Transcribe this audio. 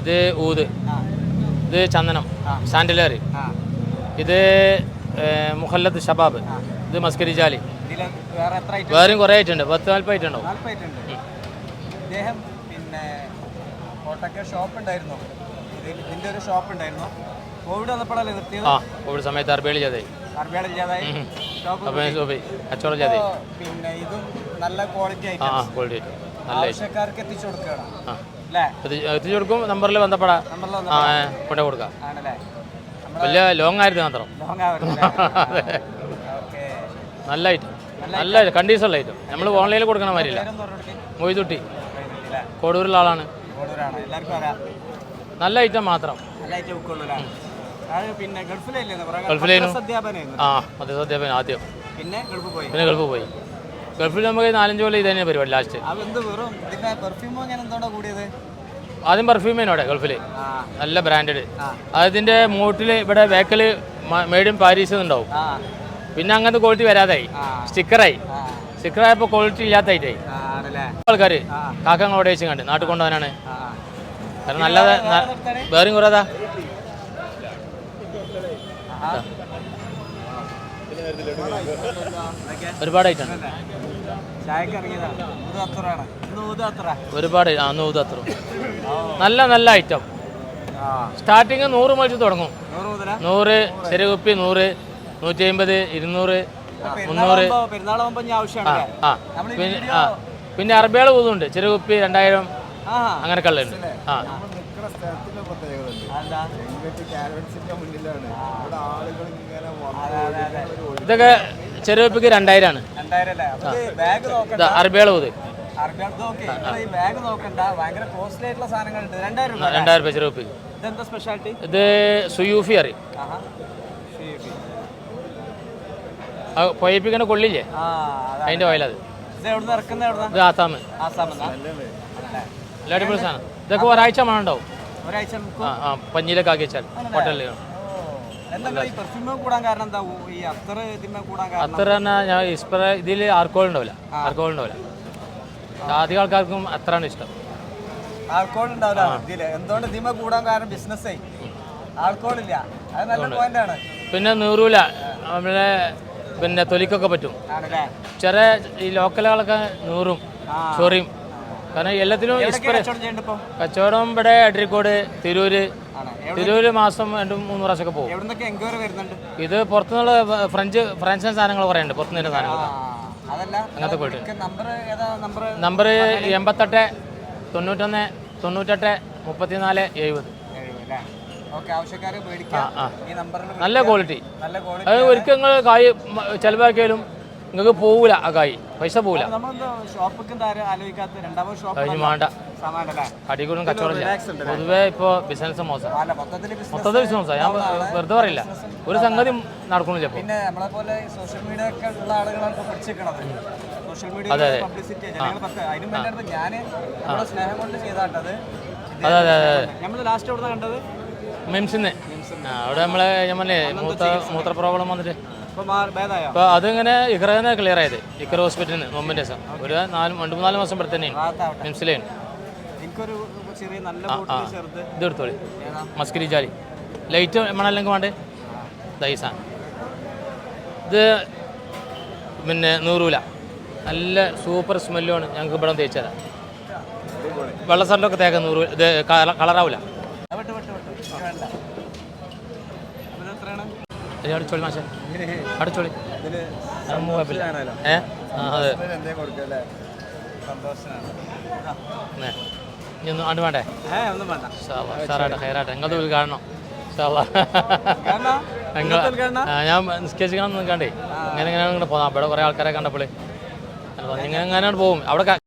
ഇത് ഊത്. ഇത് ചന്ദനം. സാൻഡലേറി. ഇത് മുഹല്ലത്ത് ഷബാബ് ഇത് മസ്കരി ജാലി. വേറെയും കുറേ ആയിട്ടുണ്ട്. പത്ത് നാൽപ്പത് ആയിട്ടുണ്ടോ ഇദ്ദേഹം പിന്നെ ഷോപ്പ് ഉണ്ടായിരുന്നു. ഇതിന്റെ ഒരു ഷോപ്പ് ഉണ്ടായിരുന്നു. കോവിഡ് വന്നപ്പോഴല്ലേ നിർത്തിയത്? ആ കോവിഡ് സമയത്ത് അർബേളി ചെയ്തേ അർബേളി സോഫി കച്ചവടം ചെയ്തേ ഇപ്പോ പിന്നെ ഇതും നല്ല ക്വാളിറ്റി ആയിട്ട് ആ ക്വാളിറ്റി ആയിട്ട് ആവശ്യക്കാർക്ക് എത്തിച്ചു കൊടുക്കും നമ്പറിൽ ബന്ധപ്പെടാം. ഏ, കൊടുക്കാം. വലിയ ലോങ് ആയിരുന്നു മാത്രം നല്ല ഐറ്റം നല്ല കണ്ടീഷനുള്ള ഐറ്റം നമ്മൾ ഓൺലൈനിൽ കൊടുക്കണ മാതിരില്ല മൊയ്തുട്ടി. കോടൂരിലുള്ള ആളാണ്. നല്ല ഐറ്റം മാത്രം. പിന്നെ ഗൾഫിലേ ഗൾഫിലേനു. അധ്യാപനായിരുന്നു ആ മധ്യസദ്യാപൻ ആദ്യം. പിന്നെ ഗൾഫ് പോയി. പിന്നെ ഗൾഫ് പോയി. ഗൾഫിൽ നമുക്ക് നാലഞ്ച് കൊല്ലം ഇത് തന്നെ പരിപാടി ലാസ്റ്റ് ആദ്യം ആദ്യം പെർഫ്യൂമേനോടെ ഗൾഫിൽ നല്ല ബ്രാൻഡഡ് അതിന്റെ മൂട്ടിൽ ഇവിടെ ബാക്കിൽ മേഡ് ഇൻ പാരീസ് ഉണ്ടാവും പിന്നെ അങ്ങനത്തെ ക്വാളിറ്റി വരാതായി. സ്റ്റിക്കറായി സ്റ്റിക്കറായപ്പോൾ ക്വാളിറ്റി ഇല്ലാത്തായിട്ടായി ആൾക്കാർ. കാക്കങ്ങൾ അവിടെ വെച്ച് കണ്ട് നാട്ടിൽ കൊണ്ടുപോകാനാണ്. കാരണം നല്ലതാ വേറെയും കുറേതാ. ഒരുപാട് ആ നൂത് അത്ര നല്ല നല്ല ഐറ്റം സ്റ്റാർട്ടിങ് നൂറ് മേടിച്ച് തുടങ്ങും. നൂറ് ചെറുകുപ്പി നൂറ് ചെറിയ കുപ്പി നൂറ് നൂറ്റി അമ്പത് ഇരുന്നൂറ് മുന്നൂറ് ആ. പിന്നെ അറബികൾ ഊതുണ്ട് ചെറിയ കുപ്പി രണ്ടായിരം അങ്ങനെ കള്ളുണ്ട് ആ. നിൽക്കുന്ന സ്ഥലത്തിന്റെ പ്രത്യേകത ഉണ്ട് അതെന്താ? എങ്ങോട്ട് കാരവൻസിന്റെ മുന്നിലാണ്. ഇവിടെ ആളുകൾ ഇങ്ങനെ ഇതൊക്കെ രണ്ടായിരമാണ് രണ്ടായിരം ആണ് അറബികൾ ഊത് അറബികൾ ഈ ബാഗ് നോക്കണ്ട. ഭയങ്കര കോസ്റ്റ്ലി ആയിട്ടുള്ള സാധനങ്ങളുണ്ട്. രണ്ടായിരം രൂപ ഇത് സുയൂഫി അറിയും. പൊയ്പ്പിക്കണ കൊള്ളില്ലേ? ആ അതാ അതിന്റെ ഓയിലത് ഇത് ആസാമ് നല്ല എല്ലാ അടിപൊളി സാധനം. ഇതൊക്കെ ഒരാഴ്ച ആ പഞ്ഞിയിലൊക്കെ ആക്കി വെച്ചാൽ ഹോട്ടലിൽ അത്ര ഞാൻ ഇസ്പ്രേ ഇതിൽ ആർക്കോൾ ഉണ്ടാവില്ല. ആർക്കോൾ ഉണ്ടാവില്ല. അധികം ആൾക്കാർക്കും അത്രയാണ് ഇഷ്ടം. ആൾക്കോൾ ഉണ്ടാവില്ല ഇതിൽ. എന്തുകൊണ്ട് ഇതിമ കൂടാൻ കാരണം ബിസിനസ്സേ ആൾക്കോൾ ഇല്ല. അത് നല്ല പോയിന്റ് ആണ്. പിന്നെ നൂറൂല. നമ്മളെ പിന്നെ തൊലിക്കൊക്കെ പറ്റും. ചെറിയ ഈ ലോക്കലുകളൊക്കെ നൂറും. ചൊറിയും. കാരണം എല്ലാത്തിലും കച്ചവടം ഇവിടെ അഡ്രിക്കോട് തിരൂര്. തിരൂര് മാസം രണ്ടും മൂന്ന് പ്രാവശ്യമൊക്കെ പോകും. എവിടുന്നൊക്കെ എൻക്വയറി വരുന്നുണ്ട്? ഇത് പുറത്തുനിന്നുള്ള ഫ്രഞ്ച് ഫ്രാൻസിന് സാധനങ്ങൾ പറയുന്നുണ്ട് പുറത്തുനിന്ന് സാധനങ്ങൾ അങ്ങനത്തെ പോയിട്ട്. നമ്പർ എൺപത്തെട്ട് തൊണ്ണൂറ്റൊന്ന് തൊണ്ണൂറ്റെട്ട് മുപ്പത്തിനാല് എഴുപത്. നല്ല ക്വാളിറ്റി അത് ഒരിക്കൽ നിങ്ങൾ കായ് ചിലവാക്കിയാലും നിങ്ങൾക്ക് പോവില്ല ആ കായ്. പൈസ പോവില്ല. അടിക്കൂടും കച്ചവടം പൊതുവേ ഇപ്പോൾ ബിസിനസ് മോശം. മൊത്തത്തിൽ ബിസിനസ് ഞാൻ വെറുതെ പറയില്ല. ഒരു സംഗതി നടക്കണില്ല ഇപ്പോൾ പിന്നെ നമ്മളെ പോലെ സോഷ്യൽ മീഡിയ ഒക്കെ ഉള്ള ആളുകളാണ് ഇപ്പോൾ പിടിച്ചിരിക്കണത് സോഷ്യൽ മീഡിയ പബ്ലിസിറ്റി അതിനും വേണ്ടി ഞാൻ നമ്മുടെ സ്നേഹം കൊണ്ട് ചെയ്താട്ടത്. അതെ അതെ അതെ നമ്മൾ ലാസ്റ്റ് എവിടെ കണ്ടത്? മിംസിന്ന്. അവിടെ നമ്മളെ ഞാൻ പറഞ്ഞേ മൂത്ര മൂത്ര പ്രോബ്ലം വന്നിട്ട്. ഇപ്പൊ അപ്പോൾ അതിങ്ങനെ ഇക്കറേനെ ക്ലിയർ ആയത്. ഇക്കർ ഹോസ്പിറ്റലിൽ നിന്ന് ദിവസം ഒരു നാല് രണ്ട് മൂന്നാൽ മാസം ഇവിടെ തന്നെയാണ്. ഭാഗത്താവട്ടെ മിംസിലേന് ചെറിയ നല്ല ബോട്ടിൽ ചെറുത്. ഇത് എടുത്തോളി. ഏതാ? മസ്കരി ജാലി. ലൈറ്റ് മണല്ലെങ്കിൽ വേണ്ടേ? ദൈസാ ഇത് പിന്നെ നൂറൂല. നല്ല സൂപ്പർ സ്മെല്ലുമാണ് ഞങ്ങൾക്ക് ഇവിടെ തേച്ചത്. തരാം വെള്ള സറിലൊക്കെ തേക്കാം നൂറ് ഇത് കളറാവില്ല അടിച്ചോളി മാഷെ. അടിച്ചോളി ഏ? അതെ. ഇനി ഒന്നും ആണ്ട് വേണ്ടേ? സാറാട്ടെ ഹൈറാട്ടെ. നിങ്ങളുടെ ഉദ്ഘാടനം ഞാൻ നിസ്കരിച്ചിക്കണം നിൽക്കണ്ടേ ഇങ്ങനെ ഇങ്ങനെ പോകാം അവിടെ കുറേ ആൾക്കാരെ കണ്ടപ്പോൾ ഇങ്ങനെ ഇങ്ങനെ പോകും അവിടെ